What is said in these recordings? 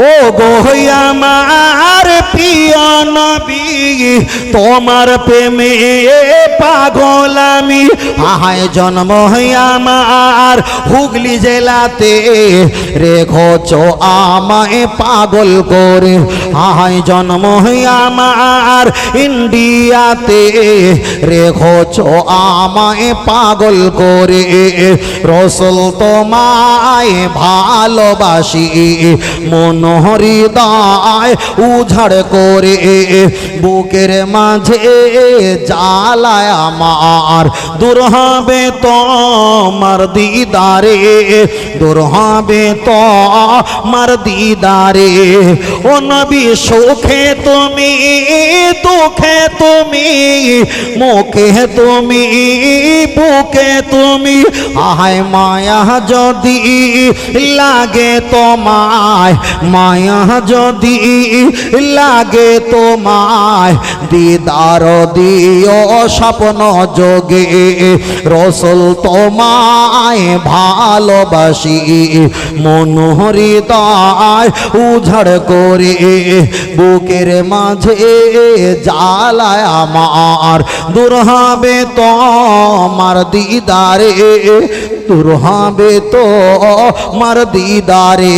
ও গোহয়ামার নবী, তোমার প্রেমে পাগল আমি আহায় জন্ম আমার হুগলি জেলাতে। রেখোছ আমায় পাগল করে। আহায় জন্ম আমার ইন্ডিয়াতে। রেখোছ আমায় পাগল করে। রসুল তোমায় ভালোবাসি। মন হৃদয় উঝাড় করে বুকের মাঝে জ্বালায় আমার। দূর হবে তোমার দিদারে, দূর হবে তোমার দিদারে। ও নবী, সুখে তুমি, দুঃখে তুমি, মুখে তুমি, বুকে তুমি। আহায় মায়া যদি লাগে তোমায়, মায়া যদি লাগে তোমায় দিদার দিও স্বপ্ন যোগে। রসুল তোমায় ভালোবাসি, মন হৃদয় উঝাড় করে। বুকের মাঝে জ্বালায় আমার, দূর হবে তোমার দিদারে। দূর হবে তো মার দিদারে।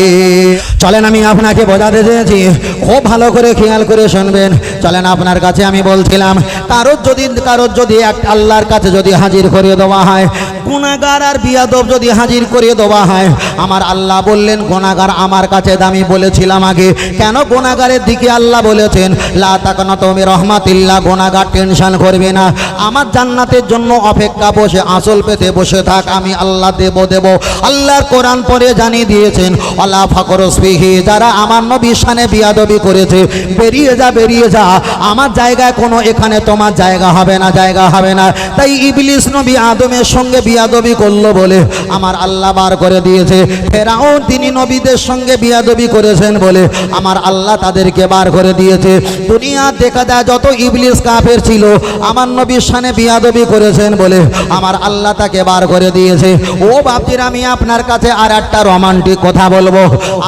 চলেন, আমি আপনাকে বোঝাতে চেয়েছি। খুব ভালো করে খেয়াল করে শুনবেন। চলেন, আপনার কাছে আমি বলছিলাম, কারোর যদি কারোর যদি এক আল্লাহর কাছে যদি হাজির করে দেওয়া হয় গুণাগার আর বিয়াদব যদি হাজির করে দেওয়া হয়, আমার আল্লাহ বললেন গোনাগার আমার কাছে দামি বলেছিলাম আগে। কেন গোনাগারের দিকে আল্লাহ বলেছেন, লা তাকানা তুমি রহমাতিল্লাহ গুণাগার টেনশন করবে না। আমার জান্নাতের জন্য অপেক্ষা বসে আসল পেতে বসে থাক, আমি আল্লাহ দেব দেব। আল্লাহর কোরআন পরে জানিয়ে দিয়েছেন, আল্লাহ ফাকরসবিহি যারা আমার নবী শানে বিয়াদবি করেছে, বেরিয়ে যা বেরিয়ে যা। আমার জায়গায় কোনো এখানে তোমার জায়গা হবে না, জায়গা হবে না। তাই ইবলিস নবী আদমের সঙ্গে বিয়াদবি করল বলে আমার আল্লাহ বার করে দিয়েছে। ফেরাও তিনি নবীদের সঙ্গে বিয়াদবি করেছেন বলে আমার আল্লাহ তাদেরকে বার করে দিয়েছে। দুনিয়া দেখা যায় যত ইবলিস কাফের ছিল, আমার নবীর সানে বিয়াদবি করেছেন বলে আমার আল্লাহ তাকে বার করে দিয়েছে। ও বাপজির, আমি আপনার কাছে আর একটা রোমান্টিক কথা বলব।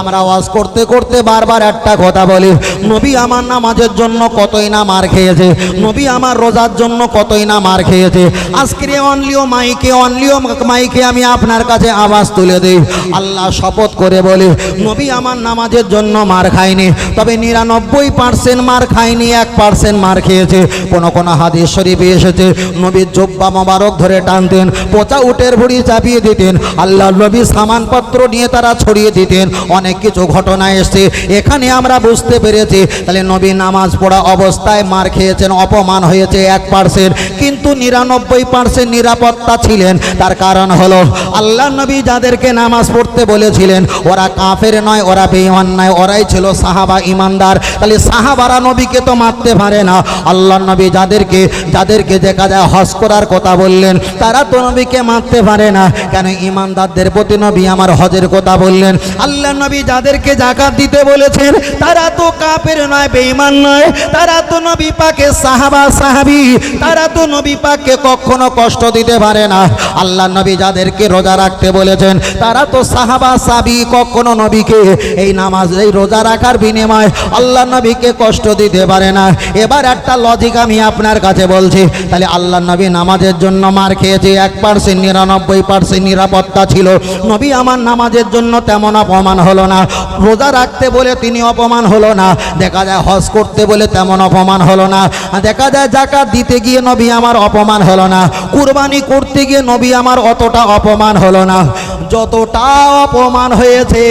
আমরা ওয়াজ করতে করতে বারবার একটা কথা বলি, নবী আমার নামাজের জন্য কতই না মার খেয়েছে, নবী আমার রোজার জন্য কতই না মার খেয়েছে। আজকের অনলিও মাইকে অনলিও মাইকে আমি আপনার কাছে আওয়াজ তুলে দিই। আল্লাহ শপথ করে বলে, নবী আমার নামাজের জন্য মার খায়নি, তবে নিরানব্বই পার্সেন্ট মার খায়নি, এক পার্সেন্ট মার খেয়েছে। কোনো কোনো হাদিস শরীফে এসেছে, নবীর জব্বা মোবারক ধরে টানতেন, পচা উটের ভুড়ি চাপিয়ে দিতেন। আল্লাহ নবী সামানপত্র নিয়ে তারা ছড়িয়ে দিতেন। অনেক কিছু ঘটনা এসছে। এখানে আমরা বুঝতে পেরেছি, তাহলে নবী নামাজ পড়া অবস্থায় মার খেয়েছেন, অপমান হয়েছে এক পার্সেন্ট কিন্তু নিরানব্বই পার্সেন্ট নিরাপত্তা ছিলেন। তার কারণ হলো আল্লাহ নবী যাদেরকে নামাজ পড়তে বলেছিলেন, ওরা কাফের নয়, ওরা বেঈমান নয়, ওরাই ছিল সাহাবা ইমানদার। তাহলে সাহাবারা নবীকে তো মারতে পারে না। আল্লাহ নবী যাদেরকে যাদেরকে দেখা যায় হজ করার কথা বললেন, তারা তো নবীকে মারতে পারে না। কেন ইমানদারদের প্রতি নবী আমার হজের কথা বললেন? আল্লাহ নবী যাদেরকে জাকাত দিতে বলেছেন, তারা তো কাপের নয়, বেঈমান নয়। তারা তো নবী পাকে সাহাবা, সাহাবি। তারা তো নবী পাককে কখনো কষ্ট দিতে পারে না। আল্লাহ নবী যাদেরকে রোজা রাখতে বলেছেন, তারা তো সাহাবা সাবি কখনো নবীকে এই নামাজ, এই রোজা রাখার বিনিময় আল্লাহ নবীকে কষ্ট দিতে পারে না। এবার একটা লজিক আমি আপনার কাছে বলছি, তাহলে আল্লাহ নবী নামাজের জন্য মার খেয়েছে এক পার্সেন্ট নিরানব্বই পার্সেন্ট নিরাপত্তা ছিল। নবী আমার নামাজের জন্য তেমন অপমান হলো না। রোজা রাখতে বলে তিনি অপমান হলো না। দেখা যায় হজ করতে বলে তেমন অপমান হলো না। দেখা যায় জাকাত দিতে গিয়ে নবী আমার অপমান হলো না। কুরবানি করতে গিয়ে নবী আমার অতটা অপমান হলো না। যতটা অপমান হয়েছে,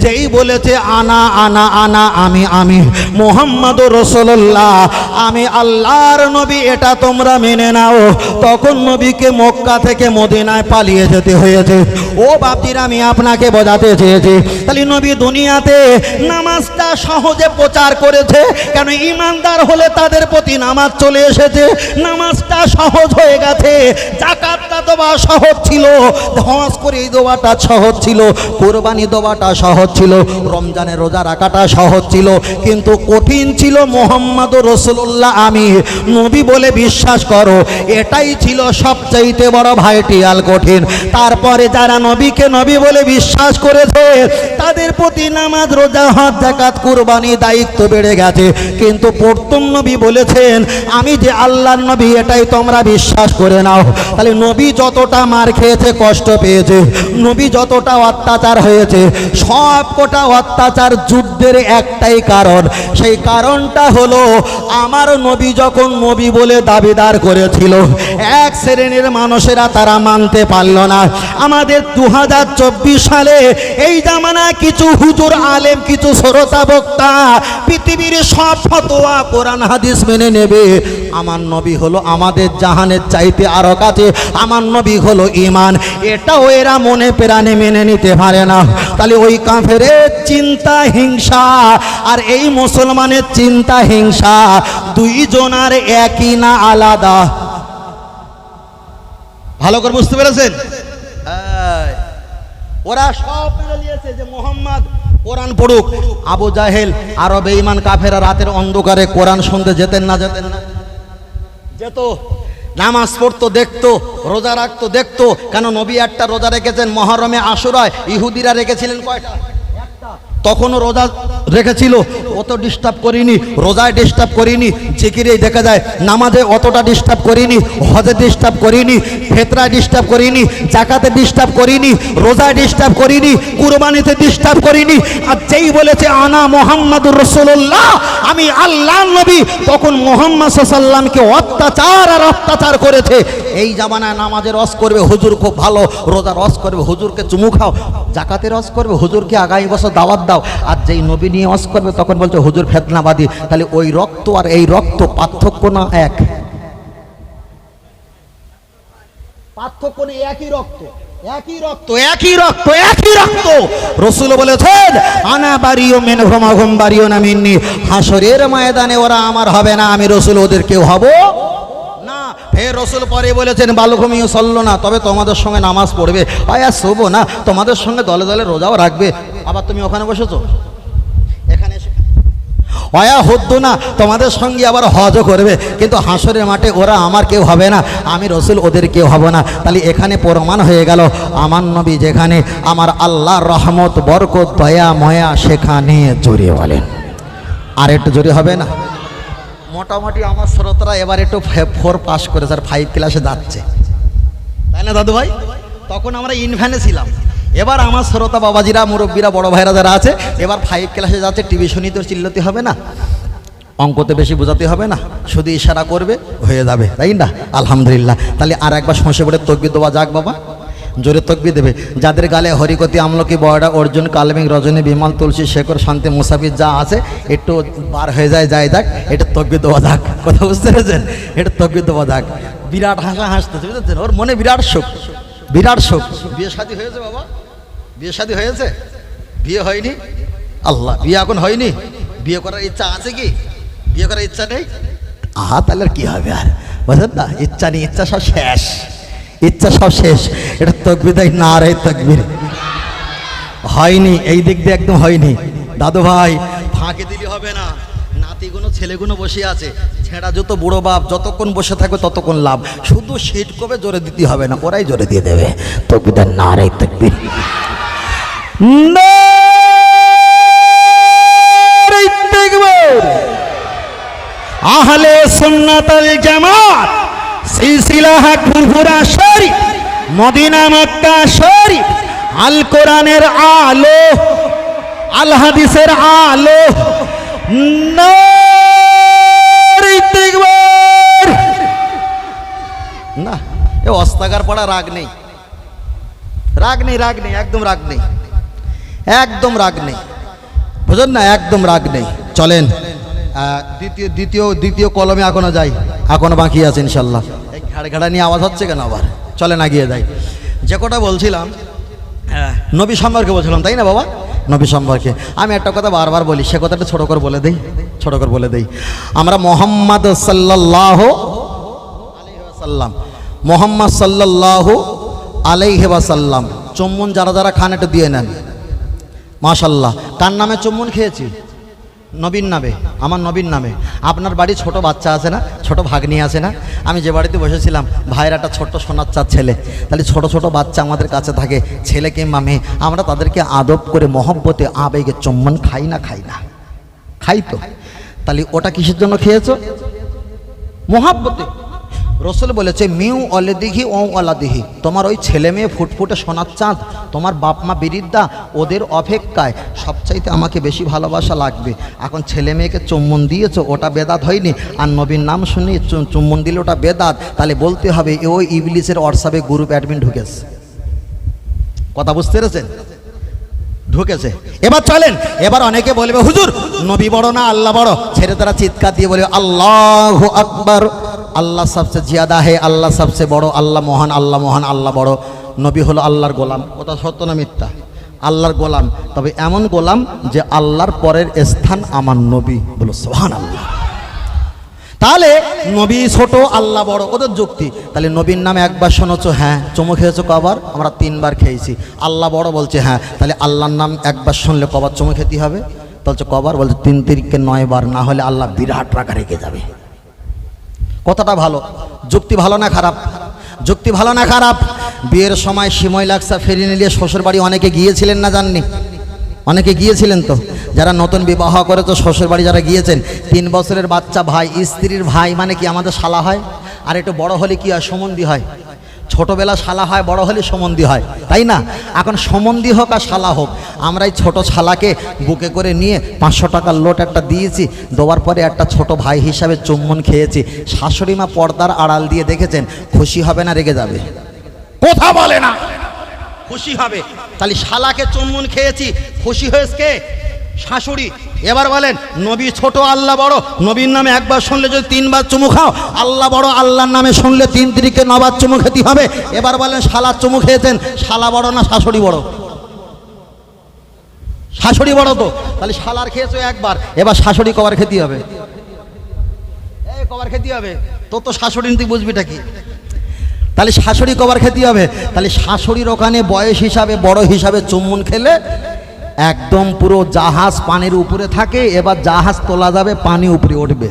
যেই বলেছে, আনা আনা আনা, আমি আমি। মোহাম্মদ রসল্লাহ আমি আল্লাহর নবী, এটা তোমরা মেনে নাও। তখন নবীকে মক্কা থেকে মদিনায় পালিয়ে যেতে হয়েছে। ও বাপজির আমি আপনাকে বোঝাতে চেয়েছি। তাহলে নবী দুনিয়াতে নামাজটা সহজে প্রচার করেছে, কেন ইমানদার হলে তাদের প্রতি নামাজ চলে এসেছে। নামাজটা সহজ হয়ে গেছে, জাকাতটা দেওয়া সহজ ছিল, হজ করে দেওয়াটা সহজ ছিল, কোরবানি দেওয়াটা সহজ ছিল, রমজানের রোজা রাখাটা সহজ ছিল, কিন্তু কঠিন ছিল মোহাম্মদ রসুল্লাহ আমি। নবী বলে বিশ্বাস করো, এটাই ছিল সবচাইতে বড় ভাইটিয়াল কঠিন। তারপরে যারা নবীকে নবী বলে বিশ্বাস করেছে, তাদের প্রতি নামাজ, রোজা হাত জাকাত কুরবানি দায়িত্ব বেড়ে গেছে। কিন্তু প্রথম নবী বলেছেন, আমি যে আল্লাহর নবী, এটাই তোমরা বিশ্বাস করে নাও। তাহলে নবী যতটা মার খেয়েছে, কষ্ট পেয়েছে। নবী যতটা অত্যাচার হয়েছে, সব কোটা অত্যাচার যুদ্ধের একটাই কারণ। সেই কারণটা হলো, আমার নবী যখন নবী বলে দাবিদার করেছিল, এক শ্রেণির মানুষেরা তারা মানতে পারল না। আমাদের দু হাজার চব্বিশ সালে এই জামানা কিছু হুজুর আলেম, কিছু শ্রোতা, বক্তা, পৃথিবীর সব ফতোয়া, কোরআন, হাদিস মেনে নেবে। আমার নবী হলো আমাদের জাহানের চাইতে আরও কাছে। আমার নবী হলো ইমান এটাও এরা মনে প্রাণে মেনে নিতে পারে না। তাহলে ওই কাফের চিন্তা হিংসা আর এই মুসলমানের চিন্তা হিংসা দুইজনার একই না আলাদা। ভালো করে বুঝতে পেরেছেন? ওরা সব মেনে নিয়েছে যে মোহাম্মদ কোরআন পড়ুক। আবু জাহেল আরও বেঈমান কাফেরা রাতের অন্ধকারে কোরআন শুনতে যেতেন না যেতেন না। যেত, নামাজ পড়তো, দেখতো, রোজা রাখতো, দেখতো, কেন নবী একটা রোজা রেখেছেন মহরমে আশুরায়, ইহুদিরা রেখেছিলেন কয়টা? তখনও রোজা রেখেছিল, অত ডিস্টার্ব করিনি, রোজায় ডিস্টার্ব করিনি, জিকিরেই দেখা যায়, নামাজে অতটা ডিস্টার্ব করিনি, হজে ডিস্টার্ব করিনি, ফেতরায় ডিস্টার্ব করিনি, জাকাতে ডিস্টার্ব করিনি, রোজায় ডিস্টার্ব করিনি, কুরবানিতে ডিস্টার্ব করিনি, আর যেই বলেছে, আনা মোহাম্মদুর রসুল্লাহ আমি আল্লাহ নবী, তখন মোহাম্মদ সাল্লামকে অত্যাচার আর অত্যাচার করেছে। এই জামানায় নামাজের রস করবে হুজুর খুব ভালো, রোজা রস করবে, হুজুরকে চুমু খাও, জাকাতে রস করবে, হুজুরকে আগামী বছর দাওয়াত দাও, আর যেই নবী নিয়ে রস করবে, তখন বলছে, হুজুর ফেতনাবাদী, তাহলে ওই রক্ত আর এই রক্ত পার্থক্য না এক? আমি রসুল, ওদের কেউ হব না। ফের রসুল পরে বলেছেন বালঘুমিও চলল না, তবে তোমাদের সঙ্গে নামাজ পড়বে। আয়া, শোবো না, তোমাদের সঙ্গে দলে দলে রোজাও রাখবে। আবার তুমি ওখানে বসেছো? অয়া হদ্দু না, তোমাদের সঙ্গে আবার হজও করবে। কিন্তু হাসরের মাঠে ওরা আমার কেউ হবে না, আমি রসুল ওদের কেউ হব না। তাহলে এখানে প্রমাণ হয়ে গেল, আমার নবী যেখানে, আমার আল্লাহ রহমত, বরকত, দয়া, ময়া সেখানে জড়িয়ে বলেন। আর একটু জোরে হবে না? মোটামুটি আমার শ্রোতরা এবার একটু ফোর পাস করে স্যার ফাইভ ক্লাসে যাচ্ছে। তাই না দাদু ভাই তখন আমরা ইনভ্যানে ছিলাম। এবার আমার শ্রোতা বাবাজিরা, মুরব্বীরা, বড় ভাইরা যারা আছে, এবার ফাইভ ক্লাসে যাচ্ছে টিউশনই তো চিল্লতে হবে না। অঙ্কতে বেশি বোঝাতে হবে না, শুধু ইশারা করবে, হয়ে যাবে, তাই না? আলহামদুলিল্লাহ। তাহলে আর একবার সমস্যা পড়ে তকবি দেওয়া যাক বাবা। জোরে তকবি দেবে। যাদের গালে হরিকতি, আমলকি বয়ডা অর্জুন কালমিক রজনী, বিমল, তুলসী, শেখর, শান্তি মুসাফির যা আছে, একটু বার হয়ে যায় যায় যাক, এটা তকবি দেওয়া যাক। কথা বুঝতে পেরেছেন? এটা তকবি দেওয়া যাক। বিরাট হাসা হাসতেছে, বুঝেছেন? ওর মনে বিরাট শোক। বিরাট শোক। বিয়ে শাদী হয়েছে বাবা? বিয়ে শাদী হয়েছে? বিয়ে হয়নি? আল্লাহ বিয়ে এখন হয়নি? বিয়ে করার ইচ্ছা আছে কি? বিয়ে করার ইচ্ছা নেই? আহা তাহলে কি হবে আর? বুঝলেন না? ইচ্ছা নেই ইচ্ছা সব শেষ। ইচ্ছা সব শেষ। এটা তকবির দেয় না রে তকবির। হয়নি এই দিক দিয়ে একদম হয়নি। দাদু ভাই ফাঁকে দিলে হবে না। নাতিগুলো ছেলেগুলো বসে আছে। ছেঁড়া যত বুড়ো বাপ, যতক্ষণ বসে থাকবে ততক্ষণ লাভ। শুধু সিট কবে জোরে দিতে হবে না, ওরাই জোরে দিয়ে দেবে। তকবির দেয় না রে তকবির। আহলে সুন্নাতাল জামাত সিলসিলাহ ফুরফুরা শরীফ, মদিনা মক্কা শরীফ আল কোরআনের আলো আল হাদিসের আলো। নারে এ অস্তাগার পড়া রাগ নেই। রাগ নেই রাগ নেই, একদম রাগ নেই। একদম রাগ নেই। বুঝলেন না? একদম রাগ নেই। চলেন। দ্বিতীয় দ্বিতীয় দ্বিতীয় কলমে এখনও যাই। এখনও বাকি আছে ইনশাল্লাহ। এই ঘাড়ঘাড়া নিয়ে আওয়াজ হচ্ছে কেন আবার? চলেন এগিয়ে যাই। যে কটা বলছিলাম নবী সম্পর্কে বলছিলাম, তাই না বাবা? নবী সম্পর্কে। আমি একটা কথা বারবার বলি, সে কথাটা ছোট করে বলে দেই, ছোট করে বলে দেই। আমরা মোহাম্মদ সাল্লাহ সাল্লাম মোহাম্মদ সাল্লাহ আলাইহে ওয়াসাল্লাম। চুম্বন যারা যারা খান, একটু দিয়ে নেন। মাশাল্লাহ কার নামে চুম্বন খেয়েছি? নবীন নামে। আমার নবীন নামে। আপনার বাড়ি ছোট বাচ্চা আছে না? ছোট ভাগ্নি আছে না? আমি যে বাড়িতে বসেছিলাম, ভাইয়ের একটা ছোট্ট সোনার চাঁদ ছেলে। তাহলে ছোট ছোট বাচ্চা আমাদের কাছে থাকে, ছেলে কিংবা মেয়ে আমরা তাদেরকে আদব করে, মহব্বতে, আবেগে চুম্বন খাই না খাই না। খাই তো। তাহলে ওটা কিসের জন্য খেয়েছো? মহাব্বতে। রসুল বলেছে, মিউ অলে দিঘি ও অলা দিঘি তোমার ওই ছেলে মেয়ে ফুটফুটে সোনার চাঁদ, তোমার বাপ মা বিরিদ্দা, ওদের অপেক্ষায় সবচাইতে আমাকে বেশি ভালোবাসা লাগবে। এখন ছেলে মেয়েকে চুম্বন দিয়েছ, ওটা বেদাত হয়নি। আর নবীর নাম শুনি চুম্বন দিলে ওটা বেদাত। তাহলে বলতে হবে, এ ওই ইবলিসের হোয়াটসঅ্যাপে গ্রুপ অ্যাডমিন ঢুকেছে। কথা বুঝতে পেরেছেন? ঢুকেছে। এবার চলেন, এবার অনেকে বলবে, হুজুর, নবী বড় না আল্লাহ বড়? ছেড়ে তারা চিৎকার দিয়ে বলবে, আল্লাহ আকবর। আল্লাহ সবচেয়ে জিয়াদা হে, আল্লাহ সবচেয়ে বড়, আল্লাহ মহান আল্লাহ মহান, আল্লাহ বড়। নবী হলো আল্লাহর গোলাম। ওটা সত্য না মিথ্যা? আল্লাহর গোলাম। তবে এমন গোলাম যে আল্লাহর পরের স্থান আমার নবী। বলো সোহান আল্লাহ তাহলে নবী ছোট, আল্লাহ বড়, ওদের যুক্তি। তাহলে নবীর নামে একবার শোনোছো হ্যাঁ চুমু খেয়েছো কবার? আমরা তিনবার খেয়েছি। আল্লাহ বড় বলছে হ্যাঁ তাহলে আল্লাহর নাম একবার শুনলে কবার চুমু খেতে হবে? বলছে, কবার? বলছে, তিন তিরিখকে নয় বার না হলে আল্লাহ বিরাট রাখা রেখে যাবে। কথাটা ভালো। যুক্তি ভালো না খারাপ? যুক্তি ভালো না খারাপ? বিয়ের সময় সিময় লাগসা ফেরি নিয়ে শ্বশুর বাড়ি অনেকে গিয়েছিলেন না জাননি? অনেকে গিয়েছিলেন তো? যারা নতুন বিবাহ করে তো শ্বশুর বাড়ি যারা গিয়েছেন, তিন বছরের বাচ্চা ভাই, স্ত্রীর ভাই মানে কি আমাদের শালা হয়? আর একটু বড় হলে কি হয় সমন্ধি হয়? ছোটবেলা শালা হয়, বড় হলে সম্বন্ধী হয়, তাই না? এখন সম্বন্ধী হোক আর শালা হোক আমরা এই ছোটো শালাকে বুকে করে নিয়ে পাঁচশো টাকার লোট একটা দিয়েছি, দেওয়ার পরে একটা ছোট ভাই হিসাবে চুম্বন খেয়েছি। শাশুড়ি মা পর্দার আড়াল দিয়ে দেখেছেন, খুশি হবে না রেগে যাবে। কথা বলে না। খুশি হবে। তাহলে শালাকে চুম্বন খেয়েছি, খুশি হয়েছে শাশুড়ি, এবার বলেন, নবী ছোট, আল্লাহ বড়। নবীর নামে একবার শুনলে যদি তিনবার চুমু খাও, আল্লাহ বড়, আল্লাহর নামে শুনলে তিন তিরিকে নবার চুমু খেতে হবে। এবার বলেন, শালা চুমু খেয়েছেন, শালা বড় না শাশুড়ি বড়? শাশুড়ি বড় তো, তাহলে শালার খেয়েছো একবার, এবার শাশুড়ি কবার খেতে হবে। এই, কবার খেতে হবে। তোর তো শাশুড়ি, তুই বুঝবিটা কি? তাহলে শাশুড়ি কবার খেতে হবে? তাহলে শাশুড়ির ওখানে বয়স হিসাবে, বড় হিসাবে চুম্বন খেলে একদম পুরো জাহাজ পানির উপরে থাকে, এবার জাহাজ তোলা যাবে, পানি উপরে উঠবে।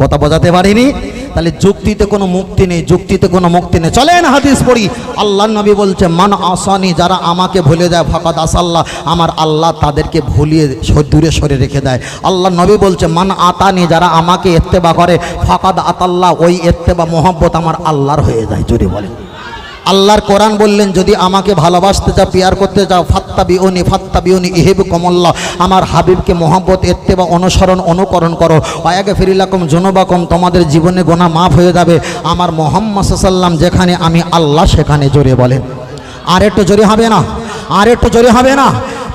কথা বোঝাতে পারিনি? তাহলে যুক্তিতে কোনো মুক্তি নেই, যুক্তিতে কোনো মুক্তি নেই। চলেন হাদিস পড়ি। আল্লাহ নবী বলছে, মান আসানি, যারা আমাকে ভুলে যায় ফকাত আসাল্লাহ, আমার আল্লাহ তাদেরকে ভুলিয়ে দূরে সরে রেখে দেয়। আল্লাহ নবী বলছে, মান আতানি, যারা আমাকে এত্তেবা করে, ফকাদ আতাল্লাহ, ওই এত্তেবা মোহাব্বত আমার আল্লাহর হয়ে যায়। জোরে বলে আল্লাহর কোরআন বললেন, যদি আমাকে ভালোবাসতে চাও, পিয়ার করতে চাও ফাত্তা বিউনি ফাত্তা বিউনি ইহেব কমল্লা আমার হাবিবকে মোহাম্মত এত্তে বা অনুসরণ, অনুকরণ করো। অয়াগে ফিরিলাকম জনবাকম তোমাদের জীবনে গোনা মাফ হয়ে যাবে। আমার মোহাম্মদ সাল্লাম যেখানে, আমি আল্লাহ সেখানে জোরে বলেন। আর একটু জোরে হবে না? আর একটু জোরে হবে না?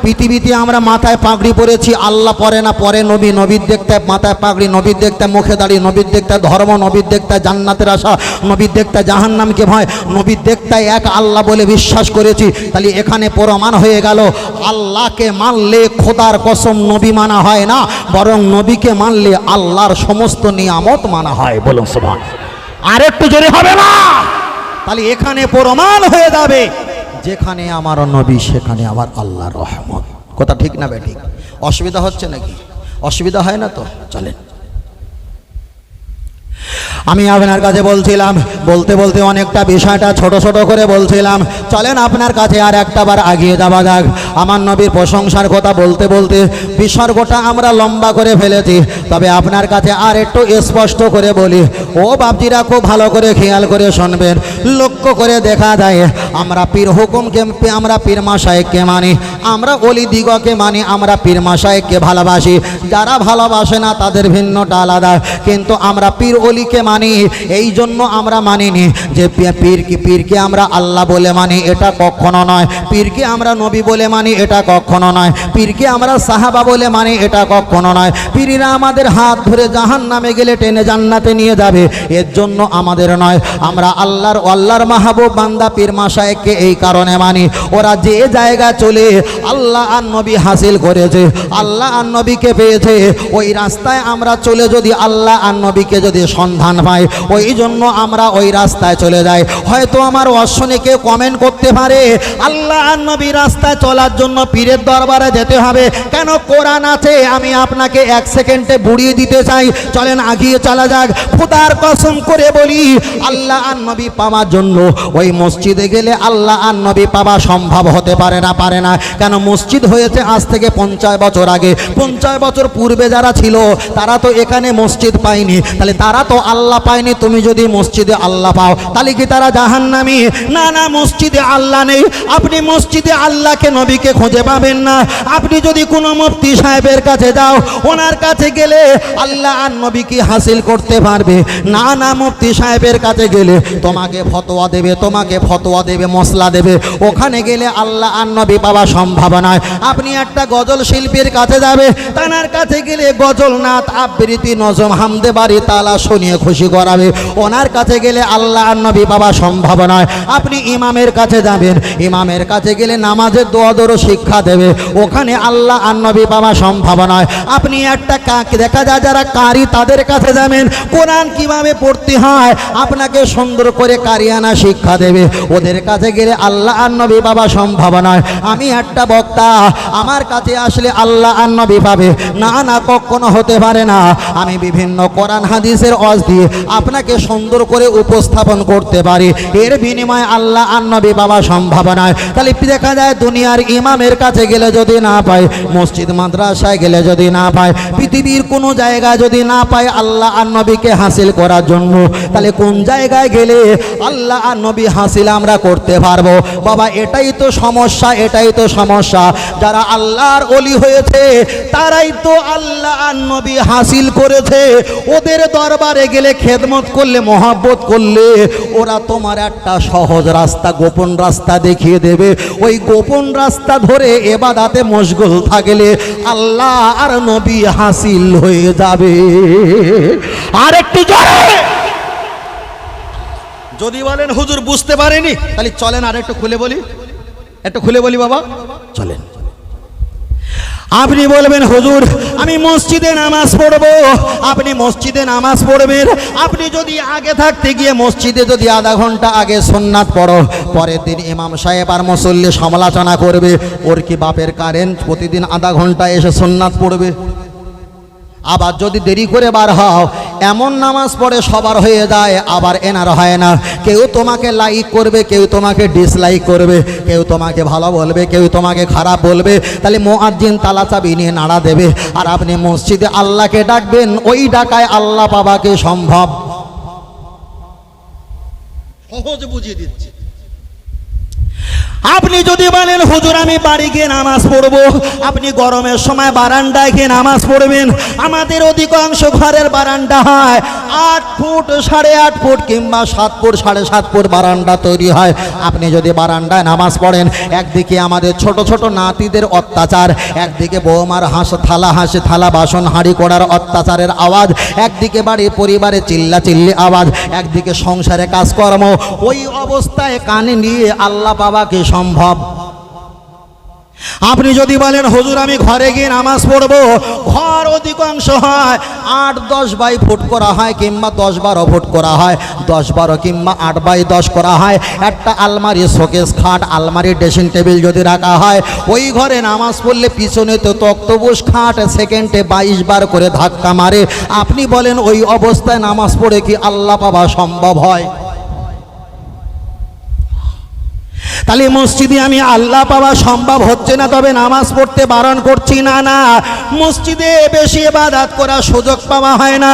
পৃথিবীতে আমরা মাথায় পাগড়ি পরেছি, আল্লাহ পরে না, পরে নবী। নবীর দেখতে মাথায় পাগড়ি, নবীর দেখতে মুখে দাঁড়িয়ে নবীর দেখতে ধর্ম, নবীর দেখতে জান্নাতের আশা, নবীর দেখতে জাহান্নামকে ভয়, নবীর দেখতে এক আল্লাহ বলে বিশ্বাস করেছি। তাহলে এখানে প্রমাণ হয়ে গেল, আল্লাহকে মানলে খোদার কসম নবী মানা হয় না, বরং নবীকে মানলে আল্লাহর সমস্ত নিয়ামত মানা হয়। বলুন সুবহান আর একটু জোরে হবে না? তাহলে এখানে প্রমাণ হয়ে যাবে যেখানে আমার নবী, সেখানে আমার আল্লাহ রহমত। কথা ঠিক না বেঠিক অসুবিধা হচ্ছে নাকি? অসুবিধা হয় না তো? চলেন। আমি আপনার কাছে বলছিলাম, বলতে বলতে অনেকটা বিষয়টা ছোট ছোট করে বলছিলাম। চলেন আপনার কাছে আর একটা বার আগিয়ে যাওয়া যাক। আমার নবীর প্রশংসার কথা বলতে বলতে বিসর্গটা আমরা লম্বা করে ফেলেছি। তবে আপনার কাছে আর একটু স্পষ্ট করে বলি, ও বাপজিরা খুব ভালো করে খেয়াল করে শুনবেন। লক্ষ্য করে দেখা যায়, আমরা পীর হুকুমকে, আমরা পীর মাসায়েককে মানি, আমরা অলি দিগকে মানি, আমরা পীর মাসায়েককে ভালোবাসি। যারা ভালোবাসে না তাদের ভিন্নটা আলাদা। কিন্তু আমরা পীর অলিকে মানি এই জন্য আমরা মানিনি। যে পীরকে পীরকে আমরা আল্লাহ বলে মানি, এটা কখনো নয়। পীরকে আমরা নবী বলে মানি, এটা কখনো নয়। পীরকে আমরা সাহাবা বলে মানি, এটা কখনো নয়। পীরিরা আমাদের হাত ধরে জাহান নামে গেলে টেনে জান্নাতে নিয়ে যাবে এর জন্য আমাদের নয়। আমরা আল্লাহর আল্লাহর মাহবুব বান্দা পীর মাসায়েককে এই কারণে মানি। ওরা যে জায়গা চলে, আল্লাহ আর নবী হাসিল করেছে, আল্লাহ আর নবীকে পেয়েছে। ওই রাস্তায় আমরা চলে যদি আল্লাহ আর নবীকে যদি সন্ধান পাই ওই জন্য আমরা ওই রাস্তায় চলে যাই। হয়তো আমার অশ্বনে কেউ কমেন্ট করতে পারে, আল্লাহ নবী রাস্তায় চলার জন্য পীরের দরবারে যেতে হবে। কেন? কোরআন আছে, আমি আপনাকে এক সেকেন্ডে বুড়িয়ে দিতে চাই। চলেন আগিয়ে চলা যাক। খুদার কসম করে বলি, আল্লাহ নবী পাওয়ার জন্য ওই মসজিদে গেলে আল্লাহ নবী পাওয়া সম্ভব হতে পারে না পারে না। কেন? মসজিদ হয়েছে আজ থেকে পঞ্চাশ বছর আগে। পঞ্চাশ বছর পূর্বে যারা ছিল, তারা তো এখানে মসজিদ পায়নি। তাহলে তারা তো আল্লাহ পায়নি, তুমি যদি মসজিদে আল্লাহ পাও, তাহলে কি তারা জাহান্নামি? না না, মসজিদে আল্লাহ নেই। আপনি মসজিদে আল্লাহকে, নবীকে খুঁজে পাবেন না। আপনি যদি কোনো মুফতি সাহেবের কাছে যাও, ওনার কাছে গেলে আল্লাহ আর নবীকে হাসিল করতে পারবে? না না, মুফতি সাহেবের কাছে গেলে তোমাকে ফতোয়া দেবে, তোমাকে ফতোয়া দেবে মশলা দেবে। ওখানে গেলে আল্লাহ আর নবী পাওয়া সম্ভব নয়। আপনি একটা গজল শিল্পীর কাছে যাবে, তানার কাছে গেলে গজল নাথ আবৃত্তি, নজম হামদে বাড়ি তালা শুনিয়ে খুশি করাবে ওনার কাছে গেলে আল্লাহ নবী পাওয়া সম্ভব নয়। আপনি ইমামের কাছে যাবেন। ইমামের কাছে গেলে নামাজের দোয়াদরও শিক্ষা দেবে। ওখানে আল্লাহ আর নবী পাওয়া সম্ভব নয়। আপনি একটা দেখা যায় যারা কারি তাদের কাছে যাবেন। কোরআন কীভাবে পড়তে হয়? আপনাকে সুন্দর করে কারিয়ানা শিক্ষা দেবে। ওদের কাছে গেলে আল্লাহ আর নবী পাওয়া সম্ভব নয়। আমি একটা বক্তা। আমার কাছে আসলে আল্লাহ আর নবী পাবে। না না, কখনো হতে পারে না। আমি বিভিন্ন কোরআন, হাদিসের অজ দিয়ে আপনাকে সুন্দর করে উপস্থাপন করতে পারি। এর বিনিময়ে আল্লাহ আর নবী পাওয়া সম্ভব নয়। তাহলে দেখা যায় দুনিয়ার ইমামের কাছে গেলে যদি না পায়, মসজিদ মাদ্রাসায় গেলে যদি না পায়, পৃথিবীর কোনো জায়গায় যদি না পায় আল্লাহ আর নবীকে হাসিল করার জন্য। তাহলে কোন জায়গায় গেলে আল্লাহ আর নবী হাসিল আমরা করতে পারব? বাবা, এটাই তো সমস্যা, এটাই তো সমস্যা। যারা আল্লাহর অলি হয়েছে, তারাই তো আল্লাহ আর নবী হাসিল করেছে। ওদের দরবারে গেলে খেদমত করলে, মহাব্বত করলে, ওরা তোমার একটা সহজ রাস্তা, গোপন রাস্তা দেখিয়ে দেবে। ওই গোপন রাস্তা ধরে এবাদাতে মশগুল থাকলে আল্লাহ আর নবী হাসিল হয়ে যাবে। আর একটু জোরে! যদি বলেন, হুজুর বুঝতে পারেনি, তাহলে চলেন আর একটু খুলে বলি। একটু খুলে বলি বাবা। চলেন। আপনি বলবেন, হুজুর, আমি মসজিদে নামাজ পড়ব। আপনি মসজিদে নামাজ পড়বেন। আপনি যদি আগে থাকতে গিয়ে মসজিদে যদি আধা ঘণ্টা আগে সোননাথ পড়ো, পরের দিন ইমাম সাহেব আর মুসল্লি সমালোচনা করবে। ওর কি বাপের কারেন্ট? প্রতিদিন আধা ঘণ্টা এসে সোননাথ পড়বে। আবার যদি দেরি করে বার হও এমন নামাজ পড়ে সবার হয়ে যায়, আবার এনার হয় না। কেউ তোমাকে লাইক করবে, কেউ তোমাকে ডিসলাইক করবে, কেউ তোমাকে ভালো বলবে, কেউ তোমাকে খারাপ বলবে। তাহলে মোয়াজ্জিন তালা চাবি নিয়ে নাড়া দেবে। আর আপনি মসজিদে আল্লাহকে ডাকবেন, ওই ডাকায় আল্লাহ পাবাকে সম্ভব। সহজ বুঝিয়ে দিচ্ছি। আপনি যদি বলেন, হুজুর, আমি বাড়ি গিয়ে নামাজ পড়ব। আপনি গরমের সময় বারান্দায় গিয়ে নামাজ পড়বেন। আমাদের অধিকাংশ ঘরের বারান্দা হয় আট ফুট, সাড়ে আট ফুট কিংবা সাত ফুট, সাড়ে সাত ফুট বারান্দা তৈরি হয়। আপনি যদি বারান্দায় নামাজ পড়েন, একদিকে আমাদের ছোট ছোট নাতিদের অত্যাচার, একদিকে বৌমার হাঁস, থালা হাঁসে, থালা বাসন, হাঁড়ি করার অত্যাচারের আওয়াজ, একদিকে বাড়ির পরিবারে চিল্লা চিল্লি আওয়াজ, একদিকে সংসারে কাজকর্ম, ওই অবস্থায় কানে নিয়ে আল্লাহ বাবাকে সম্ভব। আপনি যদি বলেন, হুজুর, আমি ঘরে গিয়ে নামাজ পড়ব। ঘর অধিকাংশ হয় আট, দশ বাই ফুট করা হয় কিংবা দশ বারো ফুট করা হয়। দশ বারো কিংবা আট বাই দশ করা হয়। একটা আলমারি শোকেস খাট আলমারি ড্রেসিং টেবিল যদি রাখা হয়, ওই ঘরে নামাজ পড়লে পিছনে তো তক্তবুস খাট, সেকেন্ডে বাইশ বার করে ধাক্কা মারে। আপনি বলেন, ওই অবস্থায় নামাজ পড়ে কি আল্লাহ পাওয়া সম্ভব হয়? তাহলে মসজিদে আমি আল্লাহ পাওয়া সম্ভব হচ্ছে না, তবে নামাজ পড়তে বারণ করছি না না। মসজিদে বেশি এবাদাত করার সুযোগ পাওয়া হয় না।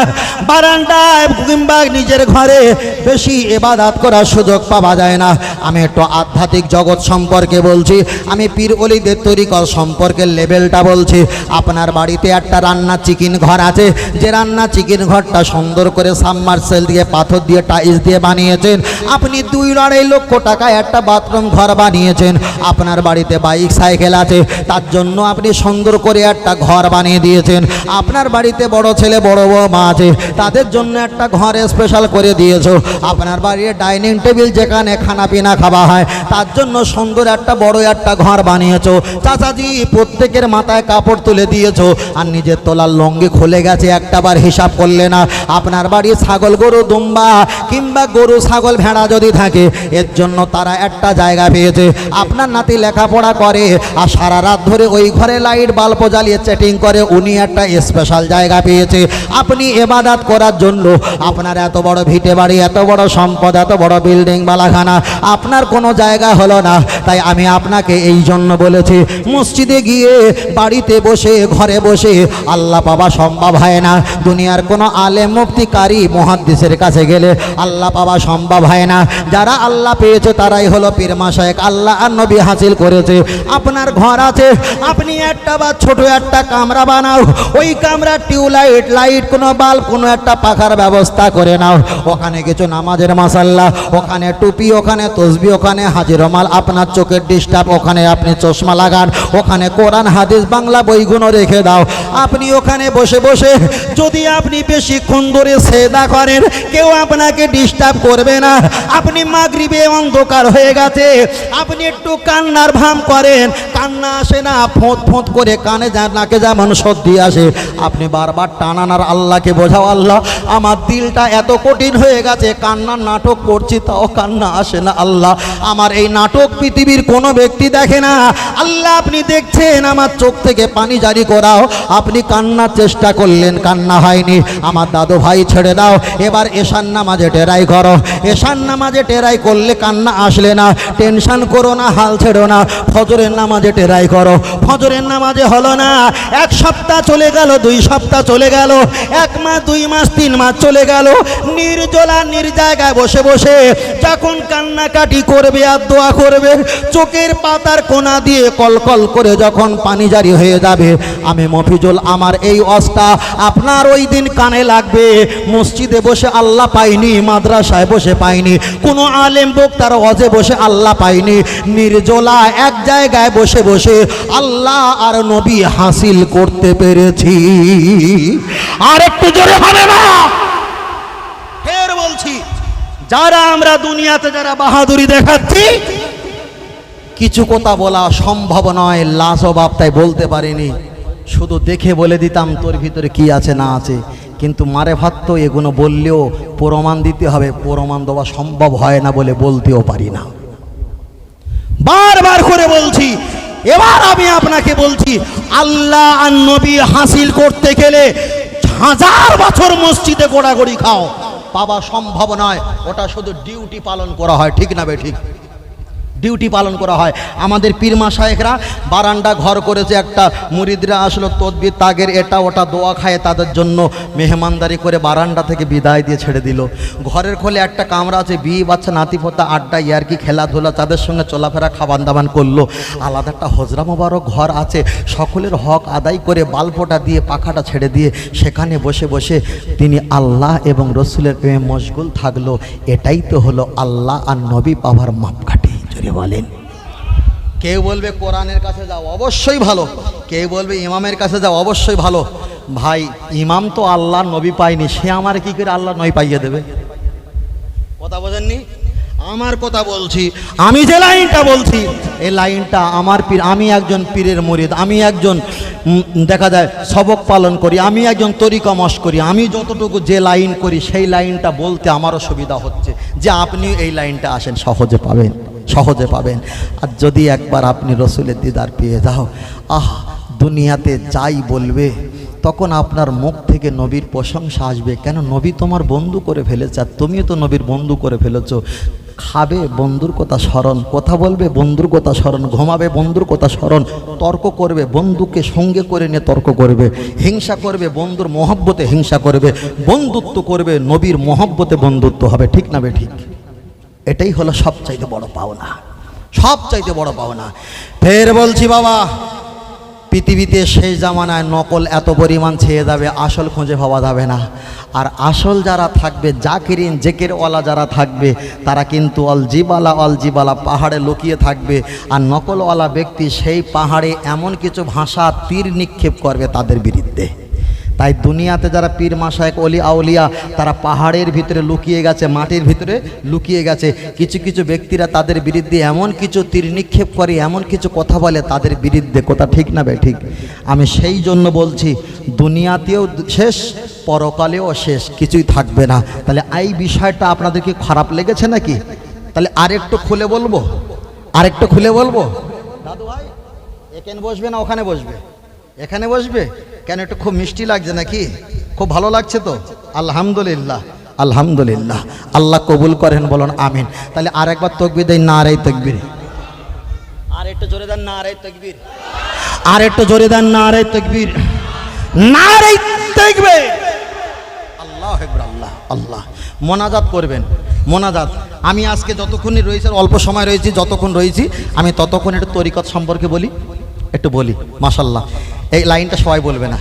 বারান্দায় কিংবা নিজের ঘরে বেশি এবাদাত করার সুযোগ পাওয়া যায় না। আমি একটু আধ্যাত্মিক জগৎ সম্পর্কে বলছি, আমি পীর অলিদের তরিকল সম্পর্কে লেভেলটা বলছি। আপনার বাড়িতে একটা রান্না চিকেন ঘর আছে, যে রান্না চিকেন ঘরটা সুন্দর করে সাবমার্সেল দিয়ে, পাথর দিয়ে, টাইলস দিয়ে বানিয়েছেন। আপনি দুই আড়াই লক্ষ টাকায় একটা বাথরুম ঘর ঘর বানিয়েছেন। আপনার বাড়িতে বাইক, সাইকেল আছে, তার জন্য আপনি সুন্দর করে একটা ঘর বানিয়ে দিয়েছেন। আপনার বাড়িতে বড় ছেলে, বড় মা আছে, তাদের জন্য একটা ঘর স্পেশাল করে দিয়েছ। আপনার বাড়ির ডাইনিং টেবিল যেখানে খানা পিনা খাওয়া হয়, তার জন্য সুন্দর একটা বড় একটা ঘর বানিয়েছো। চাচাজি, প্রত্যেকের মাথায় কাপড় তুলে দিয়েছ। আর নিজের তোলার লঙ্গি খুলে গেছে, একটাবার হিসাব করলে না। আপনার বাড়ি ছাগল, গরু, দুম্বা কিংবা গরু, ছাগল, ভেড়া যদি থাকে, এর জন্য তারা একটা জায়গা পেয়েছে। আপনার নাতি লেখাপড়া করে আর সারা রাত ধরে ওই ঘরে লাইট বাল্ব জ্বালিয়ে চেটিং করে, উনি একটা স্পেশাল জায়গা পেয়েছে। আপনি এবাদাত করার জন্য আপনার এত বড় ভিটে বাড়ি, এত বড় সম্পদ, এত বড় বিল্ডিং বালাখানা, আপনার কোনো জায়গা হলো না। তাই আমি আপনাকে এই জন্য বলেছি, মসজিদে গিয়ে বাড়িতে বসে, ঘরে বসে আল্লাহ পাওয়া সম্ভব হয় না। দুনিয়ার কোনো আলেম মুক্তিকারী মহাদ্দেশের কাছে গেলে আল্লাহ পাওয়া সম্ভব হয় না। যারা আল্লাহ পেয়েছে তারাই হলো পীর মাসায়েক আল্লাহ নবী হাসিল করেছে। আপনার ঘর আছে, আপনি একটা বা ছোট একটা কামরা বানাও। ওই কামরা টিউবলাইট, লাইট, কোনো বাল্ব, কোনো একটা পাখার ব্যবস্থা করে নাও। ওখানে কিছু নামাজের মাসাল্লাহ, ওখানে টুপি, ওখানে তসবি, ওখানে হাজির মাল, আপনার চোখের ডিস্টার্ব, ওখানে আপনি চশমা লাগান, ওখানে কোরআন, হাদিস, বাংলা বইগুলো রেখে দাও। আপনি ওখানে বসে বসে যদি আপনি বেশিক্ষণ ধরে সেদা করেন, কেউ আপনাকে ডিস্টার্ব করবে না। আপনি মাগরিবে অন্ধকার হয়ে গেছে আপনি একটু কান্নার ভাম করেন। কান্না আসে না, ফোঁত ফোঁত করে কানে যা নাকে যেমন সর্দি আসে। আপনি বারবার টানানার আল্লাহকে বোঝাও, আল্লাহ, আমার দিলটা এত কঠিন হয়ে গেছে, কান্নার নাটক করছি তাও কান্না আসে না, আল্লাহ। আমার এই নাটক পৃথিবীর কোনো ব্যক্তি দেখে না। আল্লাহ, আপনি দেখছেন, আমার চোখ থেকে পানি জারি করাও। আপনি কান্নার চেষ্টা করলেন, কান্না হয়নি। আমার দাদু ভাই ছেড়ে দাও, এবার এশান নামাজে টেরাই করো। এশান নামাজে টেরাই করলে কান্না আসলে না। টেনশন করো না, হাল ছেড়ো না। ফজরের নামাজে টেরাই করো। ফজরের নামাজে হলো না, এক সপ্তাহ চলে গেল, দুই সপ্তাহ চলে গেল, এক মাস, দুই মাস, তিন মাস চলে গেল। নির্জলা নির জায়গায় বসে বসে যখন কান্নাকাটি করবে আর দোয়া করবে, চোখের পাতার কোনা দিয়ে কলকল করে যখন পানি জারি হয়ে যাবে, আমি মফিজুল, আমার এই অস্তা আপনার ওই দিন কানে লাগবে। মসজিদে বসে আল্লাহ পাইনি, মাদ্রাসায় বসে পাইনি। কোনো আলেম বক্তার অজে বসে আল্লাহ পাইনি। নির্জলা এক জায়গায় বসে বসে আল্লাহ আর নবী হাসিল করতে পেরেছি। আর একটু জোরে হবে না। ফের বলছি, যারা আমরা দুনিয়াতে যারা বাহাদুরি দেখাচ্ছি, কিছু কথা বলা সম্ভব নয় লাজবাব তাই বলতে পারিনি। শুধু দেখে বলে দিতাম তোর ভিতরে কি আছে না আছে। কিন্তু মারে ভাত তো এগুলো বললেও প্রমাণ দিতে হবে, প্রমাণ দেওয়া সম্ভব হয় না বলে বলতেও পারি না। বারবার করে বলছি, এবার আমি আপনাকে বলছি, আল্লাহ আর নবী হাসিল করতে গেলে হাজার বছর মসজিদে গোড়াগড়ি খাও। পাওয়া সম্ভব নয়, ওটা শুধু ডিউটি পালন করা হয়, ঠিক না বে ঠিক? ডিউটি পালন করা হয়। আমাদের পীরমা শায়েকরা বারান্দা ঘর করেছে একটা। মুরিদরা আসলো তদবির তাগের, এটা ওটা দোয়া খায় তাদের জন্য। মেহমানদারি করে বারান্দা থেকে বিদায় দিয়ে ছেড়ে দিল। ঘরের খোলে একটা কামরা আছে, বিয়ে বাচ্চা নাতিপোতা আড্ডা, ইয়ারকি, খেলাধুলা, তাদের সঙ্গে চলাফেরা খাবান দাবান করল। আলাদা একটা হজরা মোবারক ঘর আছে। সকলের হক আদায় করে বাল্পটা দিয়ে পাখাটা ছেড়ে দিয়ে সেখানে বসে বসে তিনি আল্লাহ এবং রসুলের প্রেমে মশগুল থাকল। এটাই তো হলো আল্লাহ আর নবী পাভার মাপকাঠি। জোরে বলেন। কেউ বলবে কোরআনের কাছে যাও, অবশ্যই ভালো। কেউ বলবে ইমামের কাছে যাও, অবশ্যই ভালো। ভাই, ইমাম তো আল্লাহ নবী পায়নি, সে আমার কি করে আল্লাহ নয় পাইয়ে দেবে? কথা বোঝেননি? আমার কথা বলছি, আমি যে লাইনটা বলছি, এই লাইনটা আমার পীর, আমি একজন পীরের মরিদ, আমি একজন দেখা যায়, সবক পালন করি, আমি একজন তরিকা মশ করি, আমি যতটুকু যে লাইন করি, সেই লাইনটা বলতে আমারও সুবিধা হচ্ছে, যে আপনি এই লাইনটা আসেন, সহজে পাবেন। সহজে পাবেন। আর যদি একবার আপনি রসুলের দিদার পেয়ে যাও, আহ, দুনিয়াতে যাই বলবে, তখন আপনার মুখ থেকে নবীর প্রশংসা আসবে। কেন? নবী তোমার বন্ধু করে ফেলেছে, আর তুমিও তো নবীর বন্ধু করে ফেলেছ। খাবে বন্ধুর কথা স্মরণ, কথা বলবে বন্ধুর কথা স্মরণ, ঘুমাবে বন্ধুর কথা স্মরণ, তর্ক করবে, বন্ধুকে সঙ্গে করে নিয়ে তর্ক করবে, হিংসা করবে, বন্ধুর মহব্বতে হিংসা করবে, বন্ধুত্ব করবে, নবীর মহব্বতে বন্ধুত্ব হবে। ঠিক না বে ঠিক? এটাই হলো সবচাইতে বড় পাওনা, সবচাইতে বড় পাওনা। ফের বলছি, বাবা, পৃথিবীতে সেই জামানায় নকল এত পরিমাণ ছেয়ে যাবে, আসল খুঁজে পাওয়া যাবে না। আর আসল যারা থাকবে, জাকিরিন জেকের ওয়ালা যারা থাকবে, তারা কিন্তু অল জিবালা অল জিবালা পাহাড়ে লুকিয়ে থাকবে। আর নকলওয়ালা ব্যক্তি সেই পাহাড়ে এমন কিছু ভাষা তীর নিক্ষেপ করবে তাদের বিরুদ্ধে। তাই দুনিয়াতে যারা পীর মাসায়ক অলি আউলিয়া, তারা পাহাড়ের ভিতরে লুকিয়ে গেছে, মাটির ভিতরে লুকিয়ে গেছে। কিছু কিছু ব্যক্তিরা তাদের বিরুদ্ধে এমন কিছু তীর নিক্ষেপ করে, এমন কিছু কথা বলে, তাদের বিরুদ্ধে কথা ঠিক না বে ঠিক। আমি সেই জন্য বলছি, দুনিয়াতেও শেষ, পরকালেও শেষ, কিছুই থাকবে না। তাহলে এই বিষয়টা আপনাদের কি খারাপ লেগেছে নাকি? তাহলে আরেকটু খুলে বলব? আরেকটু খুলে বলব? দাদু ভাই এখানে বসবে না, ওখানে বসবে? এখানে বসবে? কেন একটু খুব মিষ্টি লাগছে নাকি? খুব ভালো লাগছে তো? আলহামদুলিল্লাহ আলহামদুলিল্লাহ। আল্লাহ কবুল করেন বলুন আমিন। তাহলে আর একবার তকবির দেয় না রে তকবির। আর একটু জোরে দেন না রে তকবির। আর একটু জোরে দেন না রে তকবির। না রে তকবির। আল্লাহ আল্লাহ আল্লাহ। মোনাজাত করবেন মোনাজাত। আমি আজকে যতক্ষণই রয়েছি অল্প সময় রয়েছি যতক্ষণ রয়েছি আমি ততক্ষণ একটু তরিকত সম্পর্কে বলি একটু বলি মাসাল্লাহ এই লাইনটা সবাই বলবে না।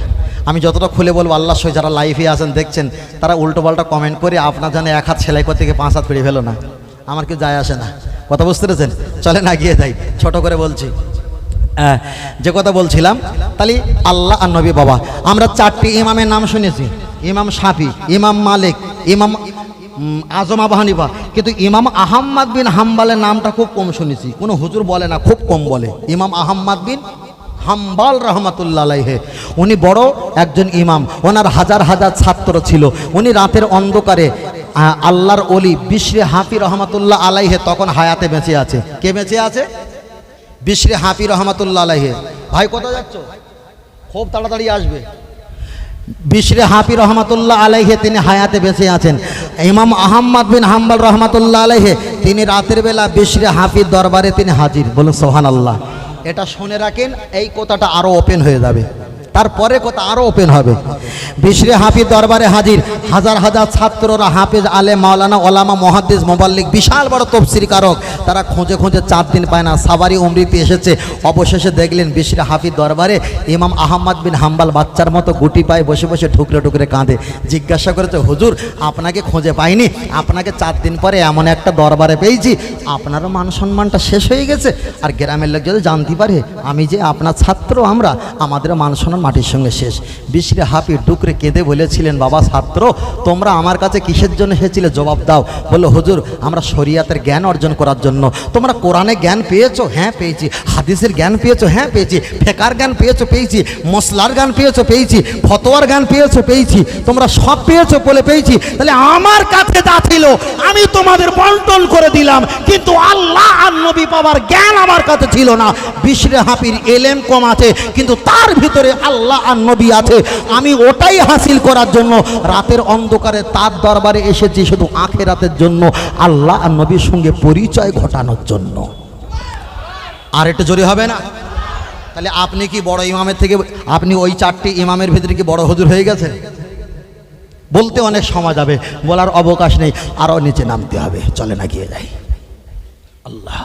আমি যতটা খুলে বলব, আল্লাহ সই যারা লাইফে আছেন, দেখছেন, তারা উল্টো পাল্টা কমেন্ট করে আপনার জানে এক হাত সেলাই করতে গিয়ে পাঁচ হাত ফিরে ফেলো না। আমার কেউ যায় আসে না। কথা বুঝতে পেরেছেন? চলে না গিয়ে যাই। ছোট করে বলছি। যে কথা বলছিলাম, তাহলে আল্লাহ আর নবী বাবা। আমরা চারটি ইমামের নাম শুনেছি। ইমাম সাফি ইমাম মালিক, ইমাম আজম আবাহানিবা কিন্তু ইমাম আহম্মদ বিন হাম্বালের নামটা খুব কম শুনেছি। কোনো হুজুর বলে না, খুব কম বলে। ইমাম আহম্মদ বিন হাম্বাল রহমাতুল্লাহ আলাইহে। উনি বড় একজন ইমাম। ওনার হাজার হাজার ছাত্র ছিল। উনি রাতের অন্ধকারে আল্লাহর অলি বিশ্রে হাফি রহমাতুল্লাহ আলাইহে তখন হায়াতে বেঁচে আছে। কে বেঁচে আছে? বিশ্রে হাফি রহমাতুল্লাহ আলাইহে। ভাই, কোথায় যাচ্ছ? খুব তাড়াতাড়ি আসবে। বিশ্রে হাফি রহমাতুল্লাহ আলাইহে তিনি হায়াতে বেঁচে আছেন। ইমাম আহম্মদ বিন হাম্বাল রহমাতুল্লাহ আলাইহে, তিনি রাতের বেলা বিশ্রে হাফির দরবারে তিনি হাজির। বলুন সোহান আল্লাহ এটা শুনে রাখেন এই কথাটা আরও ওপেন হয়ে যাবে। তারপরে কথা আরও ওপেন হবে। বিশ্রে হাফিজ দরবারে হাজির, হাজার হাজার ছাত্ররা হাফিজ, আলে, মাওলানা, ওলামা, মহাদ্দিস, মোবাল্লিক, বিশাল বড় তফসির কারক, তারা খোঁজে খুঁজে চার দিন পায় না। সাবারি উমরিতে এসেছে। অবশেষে দেখলেন বিশ্রে হাফিজ দরবারে ইমাম আহম্মদ বিন হাম্বাল বাচ্চার মতো গুটি পায়ে বসে বসে ঠুকরে ঠুকরে কাঁদে। জিজ্ঞাসা করেছে, হুজুর, আপনাকে খুঁজে পাইনি? আপনাকে চার দিন পরে এমন একটা দরবারে পেয়েছি। আপনারও মান সম্মানটা শেষ হয়ে গেছে। আর গ্রামের লোক যদি জানতে পারে, আমি যে আপনার ছাত্র আমরা আমাদের মান সম্মান মাটির সঙ্গে শেষ। বিশ্রে হাফি টুকরে কেঁদে বলেছিলেন, বাবা ছাত্র, তোমরা আমার কাছে কিসের জন্য এসেছিলে? জবাব দাও। বলল, হুজুর, আমরা শরিয়াতের জ্ঞান অর্জন করার জন্য। তোমরা কোরআনে জ্ঞান পেয়েছ? হ্যাঁ পেয়েছি। হাদিসের জ্ঞান পেয়েছ? হ্যাঁ পেয়েছি। ফেকার জ্ঞান পেয়েছ? পেয়েছি। মশলার জ্ঞান পেয়েছ? পেয়েছি। ফতোয়ার জ্ঞান পেয়েছ? পেয়েছি। তোমরা সব পেয়েছ বলে পেয়েছি। তাহলে আমার কাছে যা ছিল, আমি তোমাদের বন্টন করে দিলাম। কিন্তু আল্লাহ আর নবী পাবার জ্ঞান আমার কাছে ছিল না। বিশ্রে হাফির এলেম কম আছে, কিন্তু তার ভিতরে আল্লাহ আর নবী আছে। আমি ওটাই হাসিল করার জন্য রাতের অন্ধকারে তার দরবারে এসেছি শুধু আখের রাতের জন্য, আল্লাহ আর নবীর সঙ্গে পরিচয় ঘটানোর জন্য। আর একটু জোরে হবে না? তাহলে আপনি কি বড় ইমামের থেকে, আপনি ওই চারটি ইমামের ভিতরে কি বড় হুজুর হয়ে গেছেন বলতে অনেক সময় যাবে, বলার অবকাশ নেই আরও নিচে নামতে হবে। চলে না গিয়ে যাই। আল্লাহ।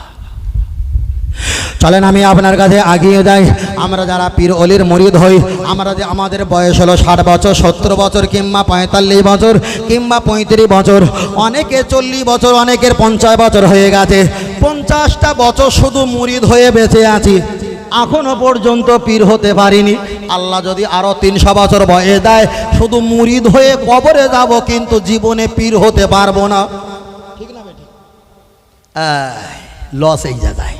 চলেন আমি আপনার কাছে আগিয়ে যাই। আমরা যারা পীর অলির মরিদ হই, আমরা যে আমাদের বয়স হলো ষাট বছর, সত্তর বছর কিংবা পঁয়তাল্লিশ বছর কিংবা পঁয়ত্রিশ বছর, অনেকে চল্লিশ বছর, অনেকের পঞ্চাশ বছর হয়ে গেছে। পঞ্চাশটা বছর শুধু মুরিদ হয়ে বেঁচে আছি। এখনও পর্যন্ত পীর হতে পারিনি। আল্লাহ যদি আরও তিনশো বছর বয়স দেয়, শুধু মুরিদ হয়ে কবরে যাব কিন্তু জীবনে পীর হতে পারব না। ঠিক না লস এই জায়গায়।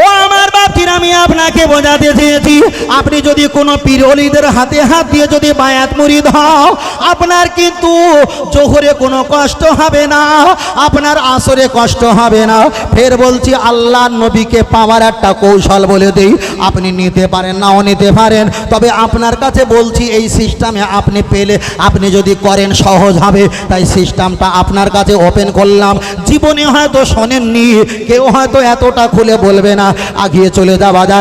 ও আমার বাপটির আমি আপনাকে বোঝাতে চেয়েছি। আপনি যদি কোনো পিরলিদের হাতে হাত দিয়ে যদি বায়াত মুরিদ হও আপনার কিন্তু জোহরে কোনো কষ্ট হবে না, আপনার আসরে কষ্ট হবে না। ফের বলছি আল্লাহ নবীকে পাওয়ার একটা কৌশল বলে দিই। আপনি নিতে পারেন, নাও নিতে পারেন। তবে আপনার কাছে বলছি, এই সিস্টেমে আপনি পেলে আপনি যদি করেন, সহজ হবে। তাই সিস্টেমটা আপনার কাছে ওপেন করলাম। জীবনে হয়তো শোনেননি, কেউ হয়তো এতটা খুলে বলবে না। আগিয়ে চলে যাওয়া যাক।